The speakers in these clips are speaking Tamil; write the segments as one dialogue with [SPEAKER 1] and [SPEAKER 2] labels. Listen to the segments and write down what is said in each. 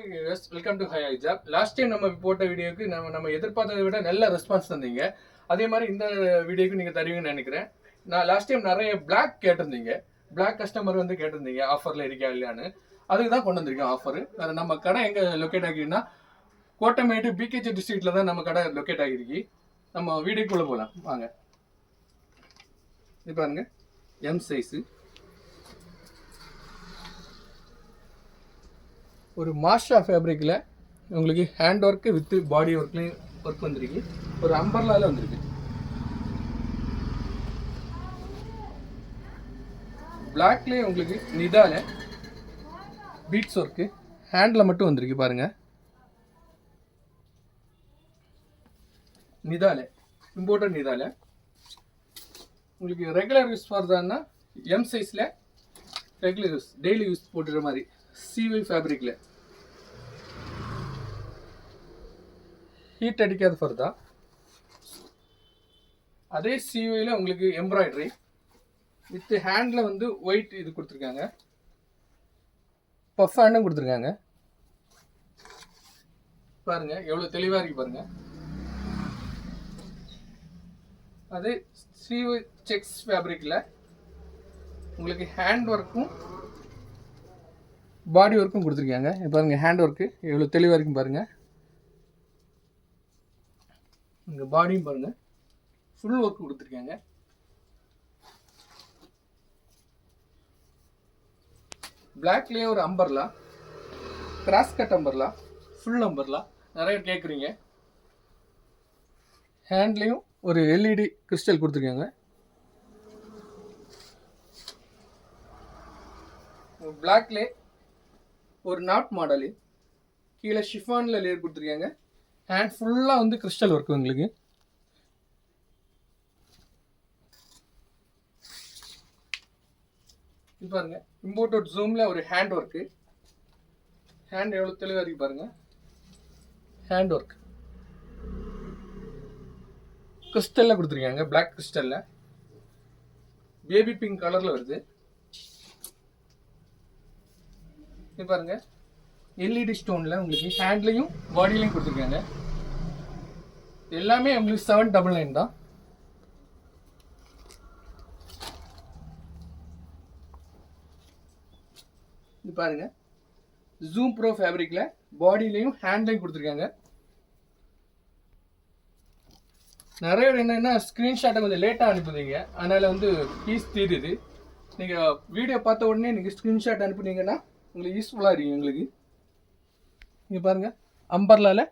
[SPEAKER 1] Welcome to hi Hijab last time நம்ம போட்ட வீடியோக்கு நம்ம நம்ம எதிர்பார்த்ததை விட நல்ல ரெஸ்பான்ஸ் தந்தீங்க. அதே மாதிரி இந்த வீடியோக்கு நீங்கள் தருவீங்கன்னு நினைக்கிறேன். நான் லாஸ்ட் டைம் நிறைய பிளாக் கேட்டிருந்தீங்க. பிளாக் கஸ்டமர் வந்து கேட்டிருந்தீங்க ஆஃபரில் இருக்கா இல்லையான்னு. அதுக்கு தான் கொண்டு வந்திருக்கேன் ஆஃபர் வேறு நம்ம கடை எங்கே லொக்கேட் ஆகிருக்குன்னா கோட்டமேட்டு பிகேஜி டிஸ்ட்ரிக்டில் தான் நம்ம கடை லொக்கேட் ஆகிருக்கு. நம்ம வீடியோக்குள்ளே போகலாம் வாங்க. இது பாருங்க. எம் சைஸு ஒரு மாஷா ஃபேப்ரிக்கில் உங்களுக்கு ஹேண்ட் ஒர்க்கு வித்து பாடி ஒர்க்லேயும் ஒர்க் வந்திருக்கு. ஒரு அம்பர்லால வந்திருக்கு. பிளாக்லேயே உங்களுக்கு நிதால பீட்ஸ் ஒர்க்கு ஹேண்டில் மட்டும் வந்திருக்கு பாருங்க. நிதால இம்போர்ட்டட் நிதால. உங்களுக்கு ரெகுலர் யூஸ் பண்ணுறதுன்னா எம் சைஸில் ரெகுலர் யூஸ் டெய்லி யூஸ் போட்டுற மாதிரி. சிவை ஃபேப்ரிக்கில் ஹீட் அடிக்காத ஃபர்தா அதே சிவையில் உங்களுக்கு எம்ப்ராய்டரி வித் ஹேண்டில் வந்து ஒயிட் இது கொடுத்துருக்காங்க. பஃப் ஹேண்டும் கொடுத்துருக்காங்க. பாருங்க எவ்வளோ தெளிவாக இருக்கு பாருங்க. அதே சிவை செக்ஸ் ஃபேப்ரிக்கில் உங்களுக்கு ஹேண்ட் ஒர்க்கும் பாடி ஒர்க்கும் கொடுத்துருக்காங்க. இப்போ ஹேண்ட் ஒர்க்கு எவ்வளோ தெளிவாக இருக்கும் பாருங்கள் இங்கே பாடியும் பாருங்கள் ஃபுல் ஒர்க் கொடுத்துருக்காங்க. பிளாக்லேயே ஒரு umbrella cross cut umbrella full umbrella நிறைய கேட்குறீங்க ஹேண்ட்லேயும் ஒரு எல்இடி கிறிஸ்டல் கொடுத்துருக்காங்க. பிளாக்லேயே ஒரு நாட் மாடலு. கீழே ஷிஃபானில் லேயர் கொடுத்துருக்காங்க. ஹேண்ட் ஃபுல்லாக வந்து கிறிஸ்டல் ஒர்க் உங்களுக்கு இது பாருங்க. இம்போர்ட்டட் ஜூமில் ஒரு ஹேண்ட் ஒர்க்கு ஹேண்ட் எவ்வளோ தெளிவாக இருக்கு பாருங்க. ஹேண்ட் ஒர்க் கிறிஸ்டலில் கொடுத்துருக்காங்க. பிளாக் கிறிஸ்டலில் பேபி பிங்க் கலரில் வருது. இது பாருங்க. எல்இடி ஸ்டோனில் உங்களுக்கு ஹேண்ட்லையும் பாடியிலையும் கொடுத்துருக்காங்க. எல்லாமே உங்களுக்கு செவன் டபுள் நைன் தான். இது பாருங்க. ஜூம் ப்ரோ ஃபேப்ரிக்கில் பாடியிலையும் ஹேண்ட்லையும் கொடுத்துருக்காங்க. நிறைய பேர் என்னென்னா ஸ்க்ரீன்ஷாட்டை கொஞ்சம் லேட்டாக அனுப்புதீங்க அதனால் வந்து பீஸ் தீருது. நீங்கள் வீடியோ பார்த்த உடனே நீங்கள் ஸ்க்ரீன்ஷாட் அனுப்புனீங்கன்னா உங்களுக்கு யூஸ்ஃபுல்லாக இருக்கும் எங்களுக்கு. இங்கே பாருங்கள் அம்பர்லாவில்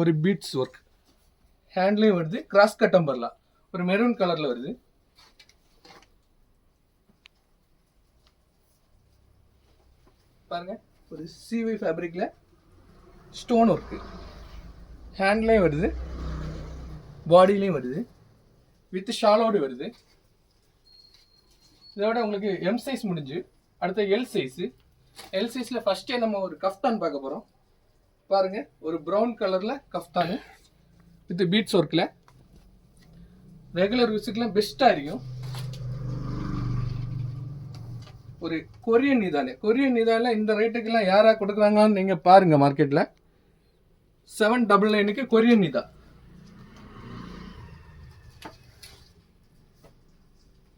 [SPEAKER 1] ஒரு பீட்ஸ் ஒர்க் ஹேண்ட்லேயும் வருது கிராஸ் கட் அம்பர்லா ஒரு மெரூன் கலரில் வருது. பாருங்க ஒரு சிவி ஃபேப்ரிக்கில் ஸ்டோன் ஒர்க்கு ஹேண்ட்லேயும் வருது பாடியிலையும் வருது. வித் ஷாலோடு வருது. இதோட உங்களுக்கு எம் சைஸ் முடிஞ்சு அடுத்த எல் சைஸு எல் சைஸில் ஃபஸ்ட்டே நம்ம ஒரு கஃப்தான் பார்க்க போகிறோம் பாருங்க ஒரு ப்ரௌன் கலரில் கஃப்தானு. வித் பீட்ஸ் ஒர்க்கில் ரெகுலர் யூஸுக்கெலாம் பெஸ்ட்டாக இருக்கும். ஒரு கொரியன் நிதானே கொரியன் நிதானில் இந்த ரேட்டுக்கெல்லாம் யாராக கொடுக்குறாங்கன்னு நீங்கள் பாருங்கள் மார்க்கெட்டில் செவன் டபுள் நைனுக்கு கொரியன் நிதா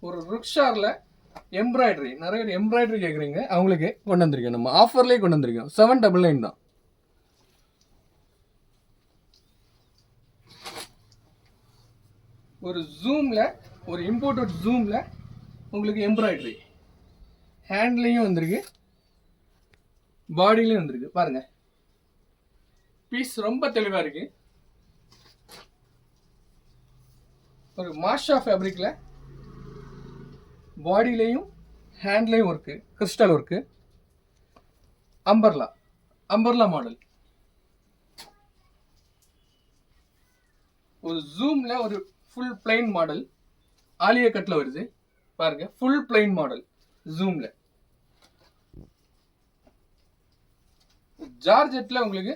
[SPEAKER 1] ஒரு ருக்ஷாரில் எம்ப்ராய்டரி நிறைய பேர் எம்ப்ராய்டரி கேட்குறீங்க அவங்களுக்கு கொண்டு வந்திருக்கோம் நம்ம ஆஃபர்லேயே கொண்டு வந்திருக்கோம். செவன் டபுள் நைன் தான். ஒரு ஜூமில் ஒரு இம்போர்ட்டட் ஜூமில் உங்களுக்கு எம்ப்ராய்டரி ஹேண்ட்லேயும் வந்திருக்கு. பாடியிலையும் வந்திருக்கு. பாருங்க. பீஸ் ரொம்ப தெளிவாக இருக்கு. ஒரு மாஷா ஃபேப்ரிக்கில் பாடியிலையும் ஹேண்ட்லேயும் work crystal work umbrella umbrella model ஒரு ஜூமில் ஒரு ஃபுல் பிளைன் மாடல் ஆலிய கட்டில் வருது. பாருங்க ஃபுல் பிளைன் மாடல் ஜூமில் ஜார்ஜெட்டில் உங்களுக்கு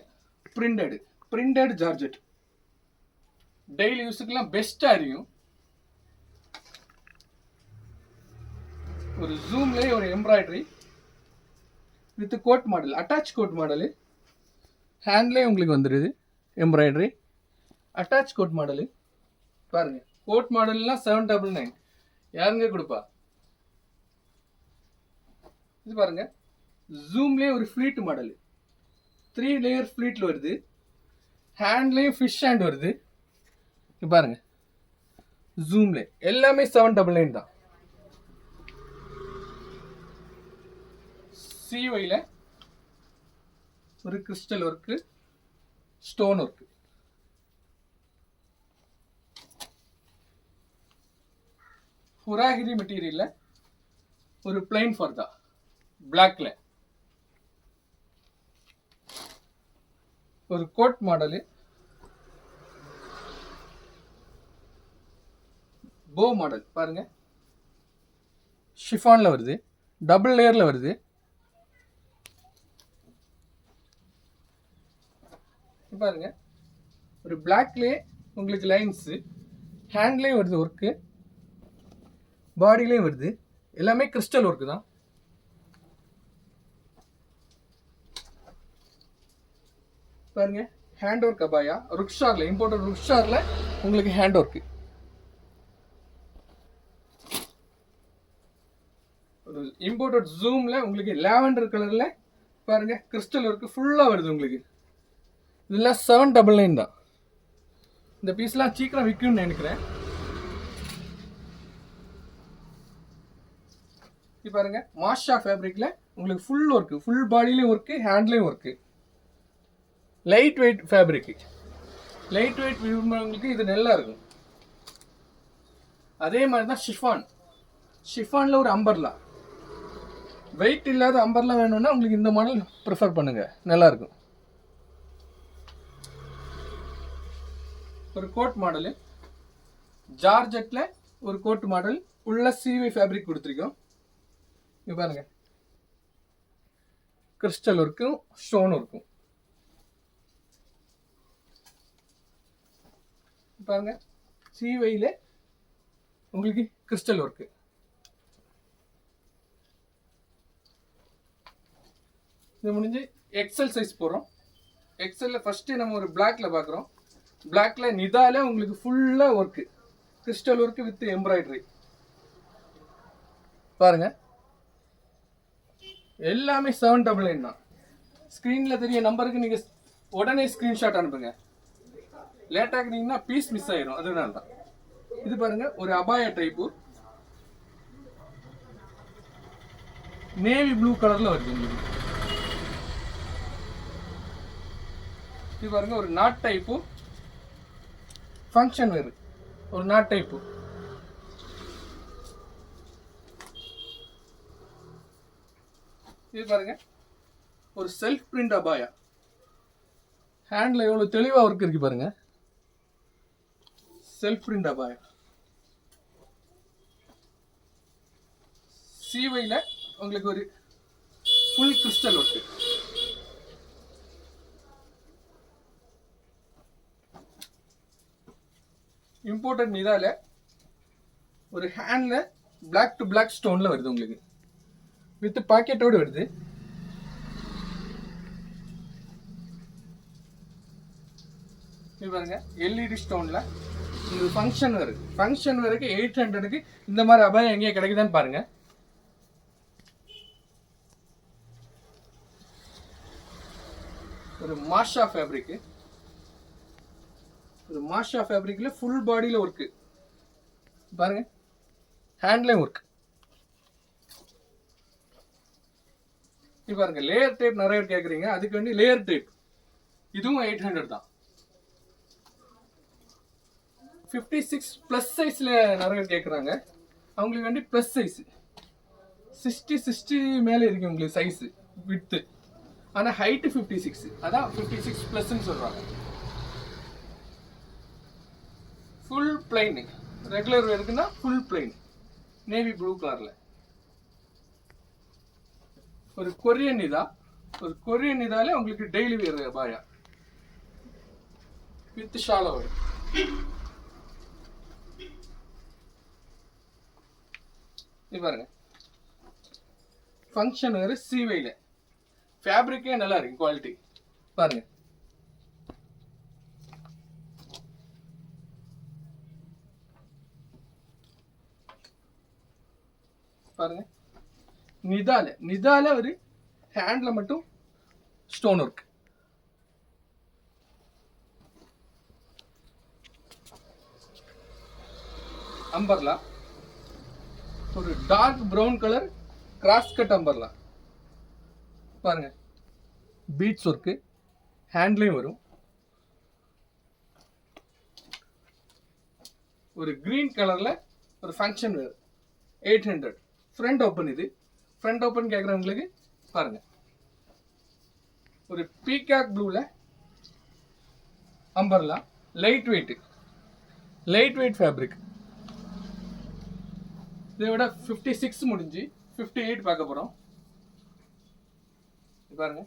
[SPEAKER 1] பிரிண்டடு பிரிண்டட் ஜார்ஜெட் டெய்லி யூஸுக்கெல்லாம் பெஸ்ட்டாக இருக்கும். ஒரு ஜூம்லேயே ஒரு embroidery with coat model attach coat model ஹேண்ட்லேயே உங்களுக்கு வந்துடுது எம்ப்ராய்டரி அட்டாச் கோட் மாடலு பாருங்க கோட் மாடல்லாம் செவன் டபுள் நைன் யாருங்க கொடுப்பா? இது பாருங்க ஜூம்லேயே ஒரு ஃப்ளீட் மாடல் த்ரீ லேயர் ஃப்ளீட்டில் வருது. ஹேண்ட்லேயும் ஃபிஷ் ஹேண்ட் வருது. இது பாருங்க ஜூம்ல எல்லாமே செவன் டபுள் நைன் தான். சிஒயில் ஒரு கிறிஸ்டல் ஒர்க்கு ஸ்டோன் ஒர்க்கு ஹுராகிரி மெட்டீரியலில் ஒரு பிளைன் ஃபர்தா பிளாக்ல ஒரு கோட் மாடலு போ மாடல் பாருங்க. ஷிஃபானில் வருது. டபுள் லேயரில் வருது. இது பாருங்க. ஒரு பிளாக்லேயே உங்களுக்கு லைன்ஸு ஹேண்ட்லேயும் வருது ஒர்க்கு பாடியிலையும் வருது. எல்லாமே கிறிஸ்டல் ஒர்க்கு தான். பாருங்க ஹேண்ட் ஒர்க் அபாயா. ருக்ஷாரில் இம்போர்ட்டட் ருக்ஷாரில் உங்களுக்கு ஹேண்ட் ஒர்க்கு ஒரு இம்போர்ட்டட் ஜூமில் உங்களுக்கு லாவெண்டர் கலரில் பாருங்க கிறிஸ்டல் ஒர்க்கு ஃபுல்லாக வருது உங்களுக்கு. இதெல்லாம் செவன் டபுள் நைன் தான். இந்த பீஸ்லாம் சீக்கிரம் விற்கும்னு நினைக்கிறேன். இது பாருங்க மாஷா ஃபேப்ரிக்கில் உங்களுக்கு ஃபுல் ஒர்க்கு ஃபுல் பாடியிலையும் work ஹேண்ட்லேயும் work light weight fabric light weight விரும்புகிறவங்களுக்கு இது நல்லா இருக்கும். அதே மாதிரி தான் ஷிஃபான் ஷிஃபானில் ஒரு அம்பர்லா வெயிட் இல்லாத அம்பர்லா வேணும்னா உங்களுக்கு இந்த மாடல் ப்ரிஃபர் பண்ணுங்கள் நல்லாயிருக்கும் ஒரு கோட் மாடலு ஜார்ஜெட்டில் ஒரு கோட் மாடல் உள்ள சிவி ஃபேப்ரிக் கொடுத்துருக்கோம். இங்கே பாருங்க. கிறிஸ்டல் ஒர்க்கும் ஸ்டோன் ஒர்க்கும் பாருங்க. சிவையில் உங்களுக்கு கிறிஸ்டல் ஒர்க்கு இது முடிஞ்சு எக்ஸல் சைஸ் போகிறோம் எக்ஸலில் ஃபஸ்ட்டு நம்ம ஒரு பிளாக்ல பார்க்குறோம் பிளாக்ல நிதால உங்களுக்கு ஃபுல்லாக work crystal work with embroidery பாருங்க. எல்லாமே செவன் டபுள் நைன் தான். ஸ்க்ரீனில் தெரிய நம்பருக்கு நீங்கள் உடனே ஸ்க்ரீன்ஷாட் அனுப்புங்க. லேட்டாக இருந்தீங்கன்னா பீஸ் மிஸ் ஆயிரும். அதனால தான். இது பாருங்க ஒரு அபாய டைப்பு நேவி ப்ளூ கலரில் வருது உங்களுக்கு. இது பாருங்க ஒரு நாட் டைப்பும் ஃபங்க்ஷன் வேறு. ஒரு நாட் டைப்பு இது பாருங்க. ஒரு செல்ஃப் பிரிண்ட் அபாயா. ஹேண்டில் எவ்வளோ தெளிவாக ஒர்க் இருக்கு பாருங்க. Self print அபாயா. சீவையில் உங்களுக்கு ஒரு ஃபுல் கிறிஸ்டல் ஒர்க்கு இம்போர்ட்டட் நிதால ஒரு ஹேண்டில் பிளாக் டு பிளாக் ஸ்டோனில் வருது உங்களுக்கு. வித் பாக்கெட்டோடு வருது. இது பாருங்க எல்இடி ஸ்டோனில் இது ஃபங்க்ஷன் வருது. ஃபங்க்ஷன் வரைக்கும் எயிட் ஹண்ட்ரடுக்கு இந்த மாதிரி அபாயம் எங்கேயே கிடைக்குதான்னு பாருங்க. ஒரு மாஷா ஃபேப்ரிக்கு ஒரு மாஷா ஃபேப்ரிக்கில் ஃபுல் பாடியில் ஒர்க்கு பாருங்க. ஹேண்ட்லேயும் ஒர்க் இப்போ பாருங்க லேயர் டேப் நிறைய பேர் கேட்குறீங்க அதுக்கு வேண்டி லேயர் டேப் இதுவும் எயிட் ஹண்ட்ரட் தான். ஃபிஃப்டி சிக்ஸ் ப்ளஸ் சைஸில் நிறைய பேர் கேட்குறாங்க அவங்களுக்கு வேண்டி ப்ளஸ் சைஸ் சிக்ஸ்டி சிக்ஸ்டி மேலே இருக்கு உங்களுக்கு சைஸு வித்து ஆனால் ஹைட்டு ஃபிஃப்டி சிக்ஸ் அதான் ஃபிஃப்டி சிக்ஸ் ப்ளஸ்ன்னு சொல்கிறாங்க ஃபுல் பிளைனு ரெகுலர் வேர்க்குன்னா ஃபுல் பிளைன் நேவி ப்ளூ கலரில் ஒரு கொரியன் இதா? ஒரு கொரியன் இதாலே உங்களுக்கு டெய்லி வேர் பாயா. வித் ஷாலோ இது பாருங்க. ஃபங்க்ஷன் வேறு சீவையில் ஃபேப்ரிக்கே நல்லா இருக்கு குவாலிட்டி பாருங்க பாருங்க நிதால நிதால ஒரு ஹேண்ட்ல மட்டும் ஸ்டோன் ஒர்க் அம்பர்லா ஒரு dark brown colour cross cut umbrella பாருங்க. பீட்ஸ் ஒர்க்கு ஹேண்ட்லையும் வரும். ஒரு கிரீன் கலர்ல ஒரு function wear eight hundred front open இது. ஃப்ரண்ட் ஓப்பன் கேட்குறவங்களுக்கு பாருங்க. ஒரு பீகாக் ப்ளூவில் umbrella light weight light weight fabric இதை விட ஃபிஃப்டி சிக்ஸ் முடிஞ்சு ஃபிஃப்டி எயிட் பார்க்க போகிறோம் பாருங்க.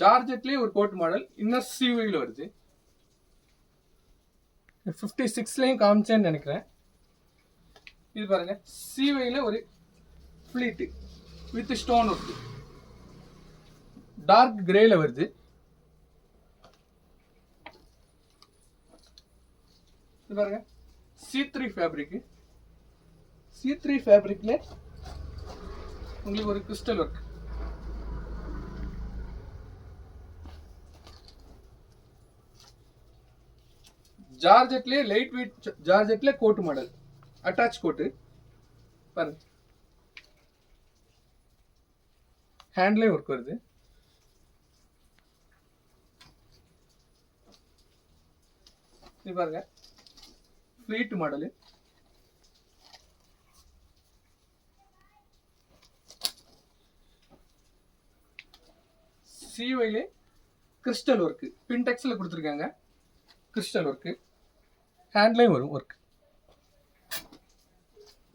[SPEAKER 1] ஜார்ஜெட்லேயே ஒரு கோட் மாடல் இன்னர் சிவியில் வருது. ஃபிஃப்டி சிக்ஸ்லேயும் காமிச்சேன்னு நினைக்கிறேன். இது பாருங்க. சிவையில் ஒரு pleat with stone work dark கிரேல வருது. பாருங்க. C three fabric C three ஃபேப்ரிக்ல உங்களுக்கு ஒரு கிறிஸ்டல் ஒர்க் ஜார்ஜெட்லேயே லைட் வெயிட் ஜார்ஜெட்ல கோட்டு மாடல் அட்டாச் கோட்டு பாருங்க. ஹேண்ட்லேயும் ஒர்க் வருது. இது பாருங்க. ஃப்ளீட் மாடலு சிவைலே கிறிஸ்டல் ஒர்க்கு பின்டெக்ஸில் கொடுத்துருக்காங்க. கிறிஸ்டல் ஒர்க்கு ஹேண்ட்லேயும் வரும் ஒர்க்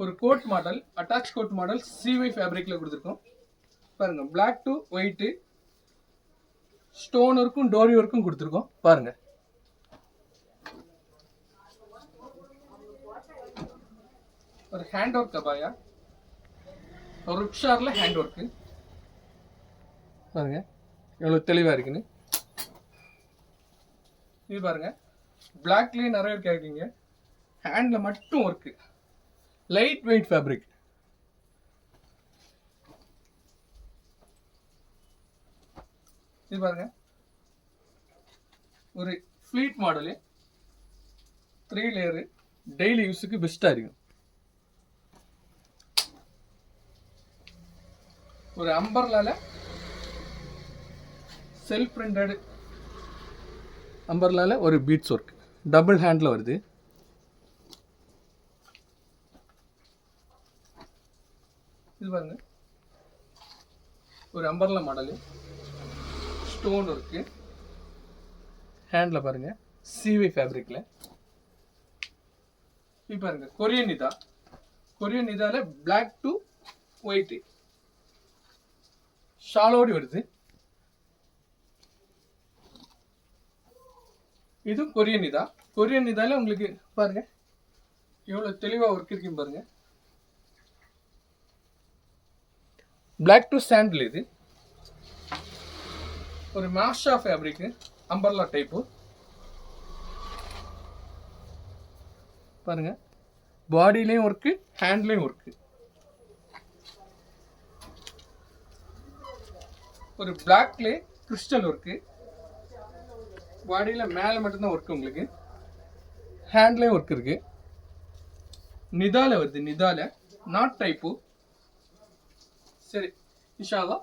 [SPEAKER 1] ஒரு coat model attach coat model சிவை ஃபேப்ரிக்கில் கொடுத்துருக்கோம். பாருங்க பிளாக் டு ஒயிட்டு ஸ்டோன் ஒர்க்கும் டோரி ஒர்க்கும் கொடுத்துருக்கோம். பாருங்க. ஒரு ஹேண்ட் ஒர்க் அபாயா ஒரு ருக்ஷாரில் ஹேண்ட் ஒர்க்கு பாருங்க எவ்வளோ தெளிவாக இருக்குன்னு. இது பாருங்க பிளாக்லேயே நிறைய பேர் கேட்குறீங்க ஹேண்டில் மட்டும் ஒர்க்கு லைட் வெயிட் ஃபேப்ரிக் இது பாருங்க. ஒரு pleat model three layer daily யூஸுக்கு பெஸ்ட்டாக இருக்கும். ஒரு அம்பர்லால செல்ஃப் பிரிண்டடு அம்பர்லால ஒரு பீட்ஸ் ஒர்க் டபுள் ஹேண்டில் வருது. இது பாருங்க. ஒரு umbrella model stone work handle பாருங்க. சிவி ஃபேப்ரிக்கில் இப்போ பாருங்க. கொரியன் இதா? கொரியன் இதால பிளாக் டு ஒயிட்டு ஷாலோடி வருது. இது கொரியன் இதா? கொரியன் இதால உங்களுக்கு பாருங்க. எவ்வளவு தெளிவா ஒர்க் இருக்குன்னு பாருங்க. பிளாக் டு சாண்டில் இது. ஒரு மாஷா ஃபேப்ரிக்கு அம்பர்லா டைப்பு பாருங்க. பாடியிலையும் ஒர்க்கு ஹேண்ட்லேயும் ஒர்க்கு ஒரு பிளாக்லே கிறிஸ்டல் ஒர்க்கு பாடியில் மேலே மட்டும்தான் ஒர்க்கு உங்களுக்கு. ஹேண்ட்லேயும் ஒர்க் இருக்கு. நிதால வருது நிதால. நாட் டைப்பு சரி இஷாலா